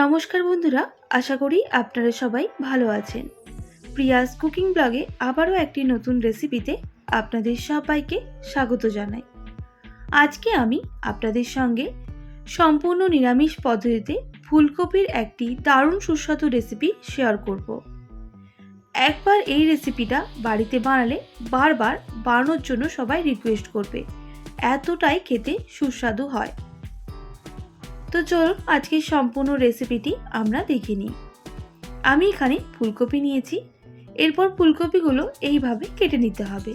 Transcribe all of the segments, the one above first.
নমস্কার বন্ধুরা, আশা করি আপনারা সবাই ভালো আছেন। প্রিয়াস কুকিং ব্লগে আবারও একটি নতুন রেসিপিতে আপনাদের সবাইকে স্বাগত জানাই। আজকে আমি আপনাদের সঙ্গে সম্পূর্ণ নিরামিষ পদ্ধতিতে ফুলকপির একটি দারুণ সুস্বাদু রেসিপি শেয়ার করব। একবার এই রেসিপিটা বাড়িতে বানালে বারবার বানানোর জন্য সবাই রিকোয়েস্ট করবে, এতটাই খেতে সুস্বাদু হয়। তো চলুন আজকের সম্পূর্ণ রেসিপিটি আমরা দেখে নিই। আমি এখানে ফুলকপি নিয়েছি। এরপর ফুলকপিগুলো এইভাবে কেটে নিতে হবে।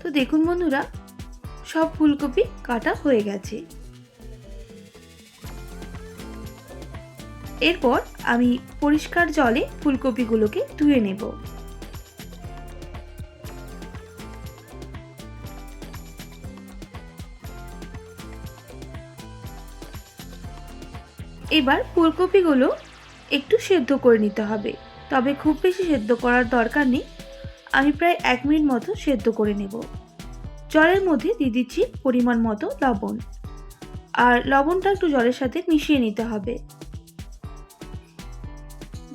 তো দেখুন বন্ধুরা, সব ফুলকপি কাটা হয়ে গেছে। এরপর আমি পরিষ্কার জলে ফুলকপিগুলোকে ধুয়ে নেব। এবার ফুলকপিগুলো একটু সেদ্ধ করে নিতে হবে। তবে খুব বেশি সেদ্ধ করার দরকার নেই। আমি প্রায় এক মিনিট মতো সেদ্ধ করে নেব। জলের মধ্যে দিয়ে দিচ্ছি পরিমাণ মতো লবণ। আর লবণটা একটু জলের সাথে মিশিয়ে নিতে হবে।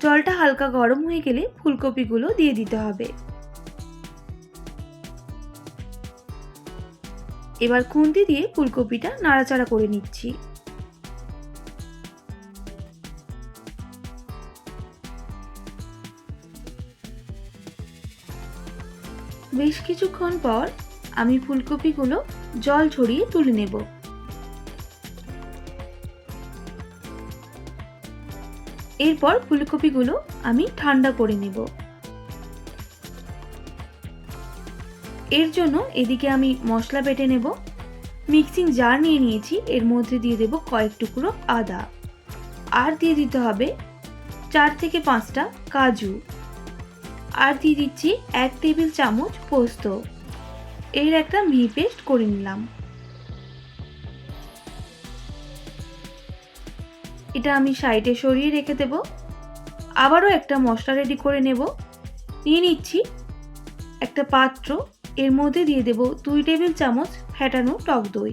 জলটা হালকা গরম হয়ে গেলে ফুলকপিগুলো দিয়ে দিতে হবে। এবার খুন্তি দিয়ে ফুলকপিটা নাড়াচাড়া করে নিচ্ছি। বেশ কিছুক্ষণ পর আমি ফুলকপিগুলো জল ছড়িয়ে তুলে নেব। এরপর ফুলকপিগুলো আমি ঠান্ডা করে নেব। এর জন্য এদিকে আমি মশলা বেটে নেব। মিক্সিং জার নিয়ে নিয়েছি, এর মধ্যে দিয়ে দেব কয়েক টুকরো আদা। আর দিয়ে দিতে হবে চার থেকে পাঁচটা কাজু। আর দিয়ে দিচ্ছি এক টেবিল চামচ পোস্ত। এর একটা মিহি পেস্ট করে নিলাম। এটা আমি সাইডে সরিয়ে রেখে দেব। আবারও একটা মশলা রেডি করে নেব। নিয়ে নিচ্ছি একটা পাত্র। এর মধ্যে দিয়ে দেব দুই টেবিল চামচ ফ্যাটানো টক দই।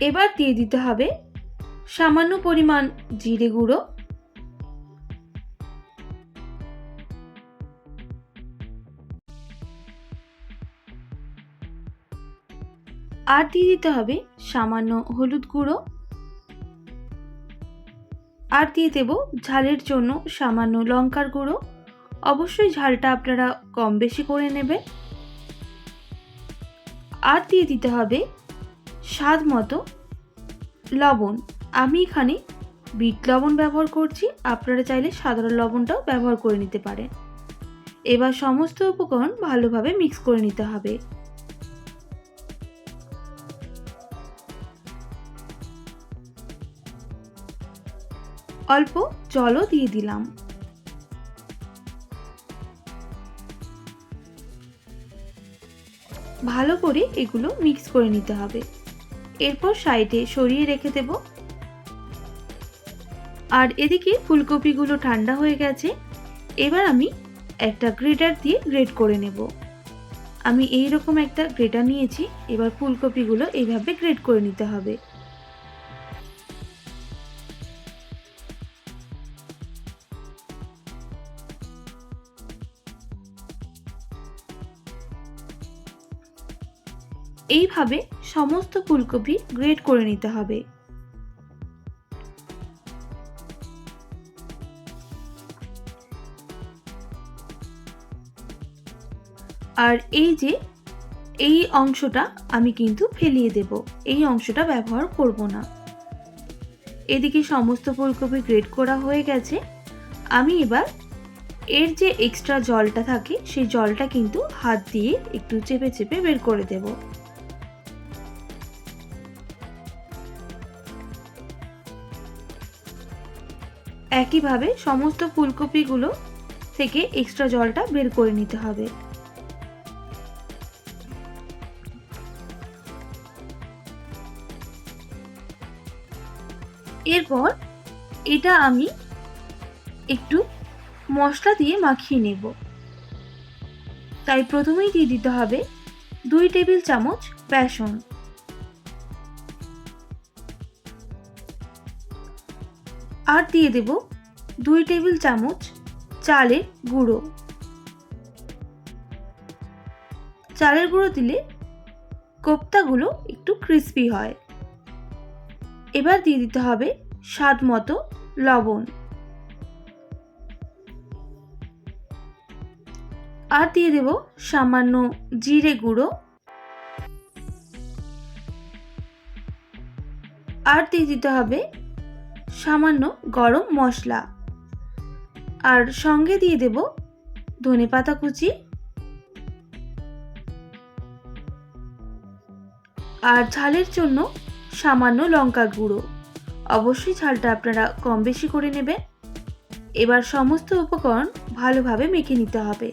এবার দিয়ে দিতে হবে সামান্য পরিমাণ জিরে গুঁড়ো। আর দিয়ে দিতে হবে সামান্য হলুদ গুঁড়ো। আর দিয়ে দেব ঝালের জন্য সামান্য লঙ্কার গুঁড়ো। অবশ্যই ঝালটা আপনারা কম বেশি করে নেবে আর দিয়ে দিতে হবে স্বাদ মতো লবণ। আমি এখানে বিট লবণ ব্যবহার করছি। আপনারা চাইলে সাধারণ লবণটাও ব্যবহার করে নিতে পারেন। এবার সমস্ত উপকরণ ভালোভাবে মিক্স করে নিতে হবে। অল্প জলও দিয়ে দিলাম। ভালো করে এগুলো মিক্স করে নিতে হবে। এরপর সাইডে সরিয়ে রেখে দেব। আর এদিকে ফুলকপিগুলো ঠান্ডা হয়ে গেছে, এবার আমি একটা গ্রেটার দিয়ে গ্রেট করে নেব। আমি এই রকম একটা গ্রেটার নিয়েছি, এবার ফুলকপিগুলো এইভাবে গ্রেট করে নিতে হবে। এইভাবে সমস্ত ফুলকপি গ্রেট করে নিতে হবে। আর এই যে, এই অংশটা আমি কিন্তু ফেলিয়ে দেব। এই অংশটা ব্যবহার করব না। এদিকে সমস্ত ফুলকপি গ্রেট করা হয়ে গেছে। আমি এবার এর যে এক্সট্রা জলটা থাকে, সেই জলটা কিন্তু হাত দিয়ে একটু চেপে চেপে বের করে দেবো। একইভাবে সমস্ত ফুলকপিগুলো থেকে এক্সট্রা জলটা বের করে নিতে হবে। এরপর এটা আমি একটু মশলা দিয়ে মাখিয়ে নেব। তাই প্রথমেই দিয়ে দিতে হবে দুই টেবিল চামচ বেসন। আর দিয়ে দেব দুই টেবিল চামচ চালের গুঁড়ো। চালের গুঁড়ো দিলে কোপ্তাগুলো একটু ক্রিস্পি হয়। এবার দিয়ে দিতে হবে স্বাদ মতো লবণ। আর দিয়ে দেব সামান্য জিরে গুঁড়ো। আর দিয়ে দিতে হবে সামান্য গরম মশলা। আর সঙ্গে দিয়ে দেব ধনে পাতা কুচি। আর ঝালের জন্য সামান্য লঙ্কা গুঁড়ো। অবশ্যই ঝালটা আপনারা কম বেশি করে নেবেন। এবার সমস্ত উপকরণ ভালোভাবে মেখে নিতে হবে।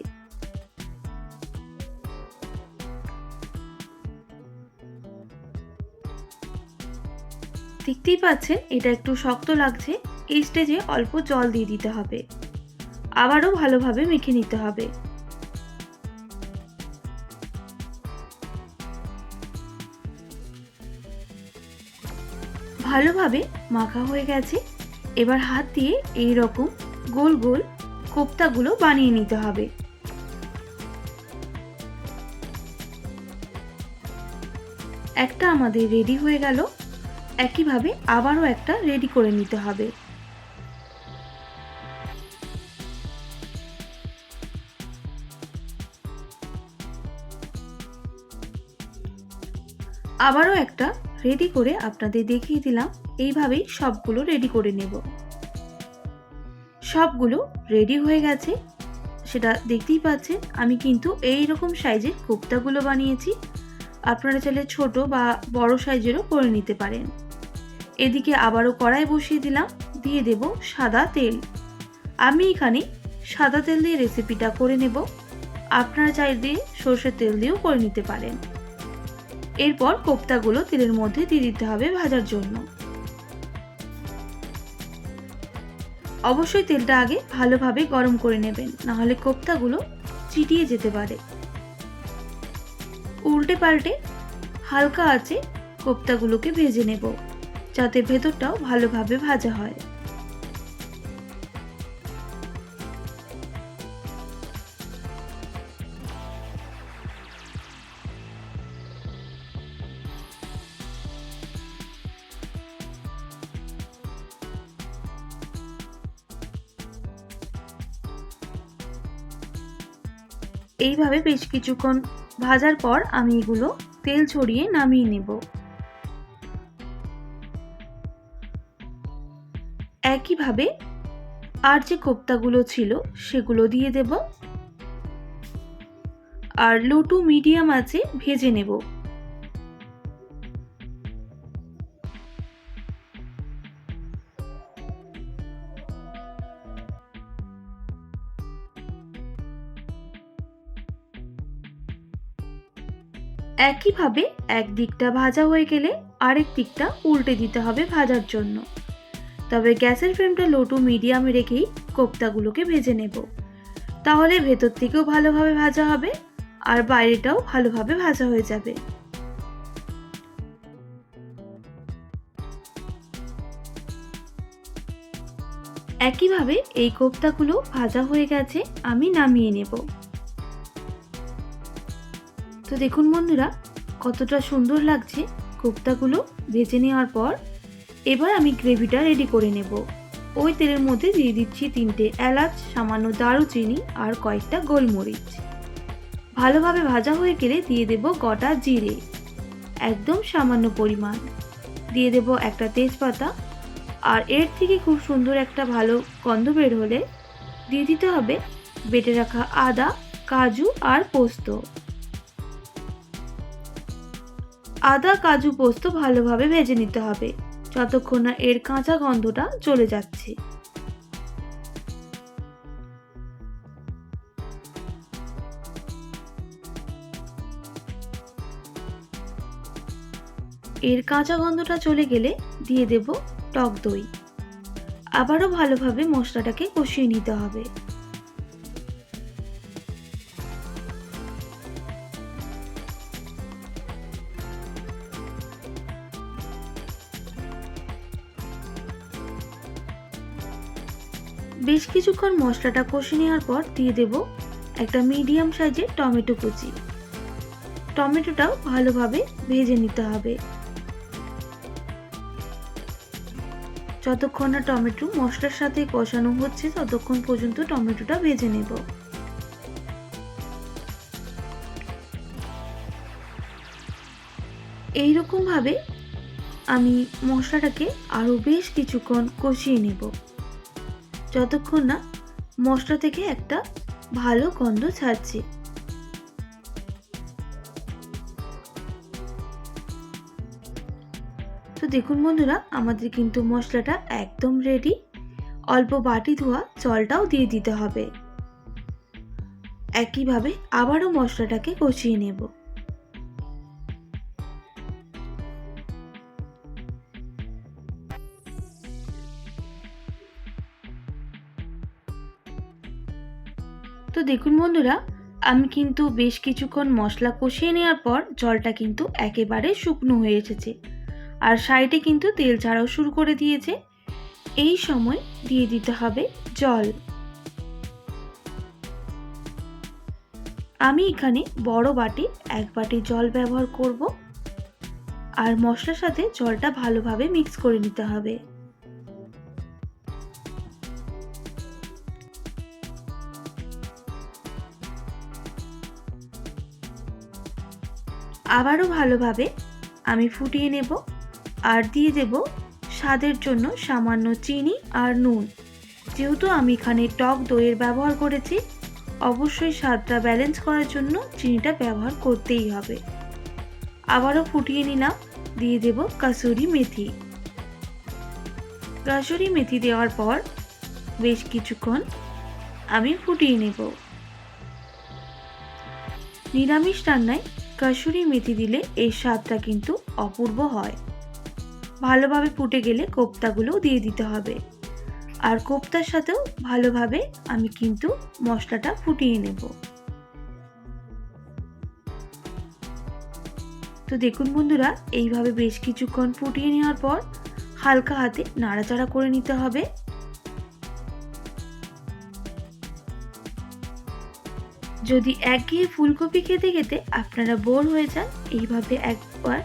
দেখতেই পাচ্ছেন, এটা একটু শক্ত লাগছে। এই স্টেজে অল্প জল দিয়ে দিতে হবে। আবারও ভালোভাবে মেখে নিতে হবে। ভালোভাবে মাখা হয়ে গেছে। এবার হাত দিয়ে এই রকম গোল গোল কোপ্তাগুলো বানিয়ে নিতে হবে। একটা আমাদের রেডি হয়ে গেল। একইভাবে আবারও একটা রেডি করে নিতে হবে। আবারও একটা রেডি করে আপনাদের দেখিয়ে দিলাম, এইভাবেই সবগুলো রেডি করে নেব। সবগুলো রেডি হয়ে গেছে। সেটা দেখতেই পাচ্ছেন, আমি কিন্তু এই রকম সাইজের কোপ্তাগুলো বানিয়েছি। আপনারা চাইলে ছোট বা বড় সাইজেরও করে নিতে পারেন। এদিকে আবারও কড়াই বসিয়ে দিলাম, দিয়ে দেব সাদা তেল। আমি এখানে সাদা তেল দিয়ে রেসিপিটা করে নেব। আপনারা চাইলে সর্ষের তেল দিয়েও করে নিতে পারেন। এরপর কোপ্তাগুলো তেলের মধ্যে দিয়ে দিতে হবে ভাজার জন্য। অবশ্যই তেলটা আগে ভালোভাবে গরম করে নেবেন, নাহলে কোপ্তাগুলো চিটিয়ে যেতে পারে। উল্টে পাল্টে হালকা আছে কোপ্তাগুলোকে ভেজে নেব, যাতে ভেতরটাও ভালোভাবে ভাজা হয়। এইভাবে বেশ কিছুক্ষণ ভাজার পর আমি এগুলো তেল ছড়িয়ে নামিয়ে নেব। একইভাবে আর যে কোপ্তাগুলো ছিল সেগুলো দিয়ে দেব। আর লো টু মিডিয়াম আছে ভেজে নেব। একইভাবে এক দিকটা ভাজা হয়ে গেলে আরেক দিকটা উল্টে দিতে হবে ভাজার জন্য। তবে গ্যাসের ফ্লেমটা লো টু মিডিয়ামে রেখেই কোপ্তাগুলোকে ভেজে নেব। তাহলে ভেতর থেকেও ভালোভাবে ভাজা হবে আর বাইরেটাও ভালোভাবে ভাজা হয়ে যাবে। একইভাবে এই কোপ্তাগুলো ভাজা হয়ে গেছে আমি নামিয়ে নেব। দেখুন বন্ধুরা, কতটা সুন্দর লাগছে কোপ্তাগুলো ভেজে নেওয়ার পর। এবার আমি গ্রেভিটা রেডি করে নেব। ওই তেলের মধ্যে দিয়ে দিচ্ছি তিনটে এলাচ, সামান্য দারুচিনি আর কয়েকটা গোলমরিচ। ভালোভাবে ভাজা হয়ে গেলে দিয়ে দেব গোটা জিরে, একদম সামান্য পরিমাণ। দিয়ে দেব একটা তেজপাতা আর এর থেকে খুব সুন্দর একটা ভালো গন্ধ বের হলে দিয়ে দিতে হবে বেটে রাখা আদা, কাজু আর পোস্ত। আদা কাজু পোস্ত ভালোভাবে ভেজে নিতে হবে, যতক্ষণ না এর কাঁচা গন্ধটা চলে যাচ্ছে। এর কাঁচা গন্ধটা চলে গেলে দিয়ে দেব টক দই। আবারও ভালোভাবে মশলাটাকে কষিয়ে নিতে হবে। কিছুক্ষণ মশলাটা কষে নেওয়ার পর দিয়ে দেব একটা মিডিয়াম সাইজের টমেটো কুচি। টমেটোটাও ভালোভাবে ভেজে নিতে হবে। যতক্ষণ না টমেটো মশলার সাথে কষানো হচ্ছে, ততক্ষণ পর্যন্ত টমেটোটা ভেজে নেব। এইরকমভাবে আমি মশলাটাকে আরও বেশ কিছুক্ষণ কষিয়ে নেব। যতক্ষণ না মশলা থেকে একটা ভালো গন্ধ ছাড়ছে। তো দেখুন বন্ধুরা, আমাদের কিন্তু মশলাটা একদম রেডি অল্প বাটি ধোয়া জলটাও দিয়ে দিতে হবে। একইভাবে আবারও মশলাটাকে কষিয়ে নেব। তো দেখুন বন্ধুরা, আমি কিন্তু বেশ কিছুক্ষণ মশলা কষিয়ে নেওয়ার পর জলটা কিন্তু একেবারে শুকনো হয়ে এসেছে। আর সাইডে কিন্তু তেল ছাড়াও শুরু করে দিয়েছে। এই সময় দিয়ে দিতে হবে জল। আমি এখানে বড় বাটি এক বাটি জল ব্যবহার করব। আর মশলার সাথে জলটা ভালোভাবে মিক্স করে নিতে হবে। আবারও ভালোভাবে আমি ফুটিয়ে নেব আর দিয়ে দেব স্বাদের জন্য সামান্য চিনি আর নুন। যেহেতু আমি এখানে টক দইয়ের ব্যবহার করেছি, অবশ্যই স্বাদটা ব্যালেন্স করার জন্য চিনিটা ব্যবহার করতেই হবে। আবারও ফুটিয়ে নিলাম, দিয়ে দেব কাসুরি মেথি। কাসুরি মেথি দেওয়ার পর বেশ কিছুক্ষণ আমি ফুটিয়ে নেব। নিরামিষ রান্নায় কাসুরি মেথি দিলে এই স্বাদটা কিন্তু অপূর্ব হয়। ভালোভাবে ফুটে গেলে কোপ্তাগুলোও দিয়ে দিতে হবে। আর কোপ্তার সাথেও ভালোভাবে আমি কিন্তু মশলাটা ফুটিয়ে নেব। তো দেখুন বন্ধুরা, এইভাবে বেশ কিছুক্ষণ ফুটিয়ে নেওয়ার পর হালকা হাতে নাড়াচাড়া করে নিতে হবে। যদি একঘেয়ে ফুলকপি খেতে খেতে আপনারা বোর হয়ে যান, এইভাবে একবার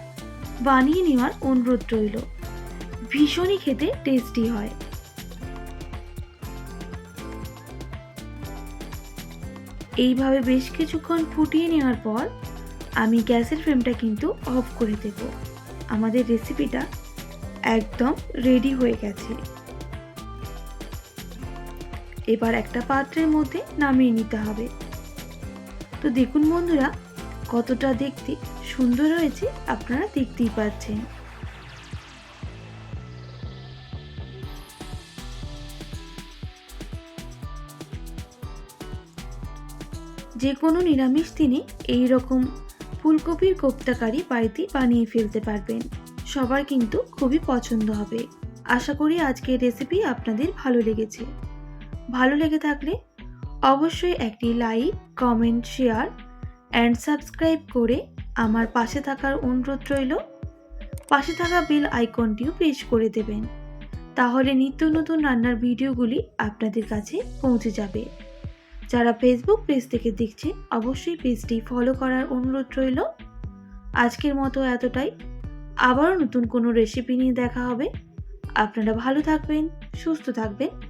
বানিয়ে নেওয়ার অনুরোধ রইল। ভীষণই খেতে টেস্টি হয়। এইভাবে বেশ কিছুক্ষণ ফুটিয়ে নেওয়ার পর আমি গ্যাসের ফ্লেমটা কিন্তু অফ করে দেব। আমাদের রেসিপিটা একদম রেডি হয়ে গেছে। এবার একটা পাত্রের মধ্যে নামিয়ে নিতে হবে। তো দেখুন বন্ধুরা, কতটা দেখতে সুন্দর হয়েছে আপনারা দেখতেই পাচ্ছেন। যে কোনো নিরামিষ দিনে এই রকম ফুলকপির কোপ্তাকারি বাড়িতে বানিয়ে ফেলতে পারবেন। সবার কিন্তু খুবই পছন্দ হবে। আশা করি আজকের রেসিপি আপনাদের ভালো লেগেছে। ভালো লেগে থাকলে অবশ্যই একটি like, comment, share and subscribe করে আমার পাশে থাকার অনুরোধ রইল। পাশে থাকা বেল আইকনটিও প্রেস করে দেবেন। তাহলে নিত্য নতুন রান্নার ভিডিওগুলি আপনাদের কাছে পৌঁছে যাবে। যারা ফেসবুক পেজ থেকে দেখছেন, অবশ্যই পেজটি ফলো করার অনুরোধ রইল। আজকের মতো এতটাই। আবারও নতুন কোনো রেসিপি নিয়ে দেখা হবে। আপনারা ভালো থাকবেন, সুস্থ থাকবেন।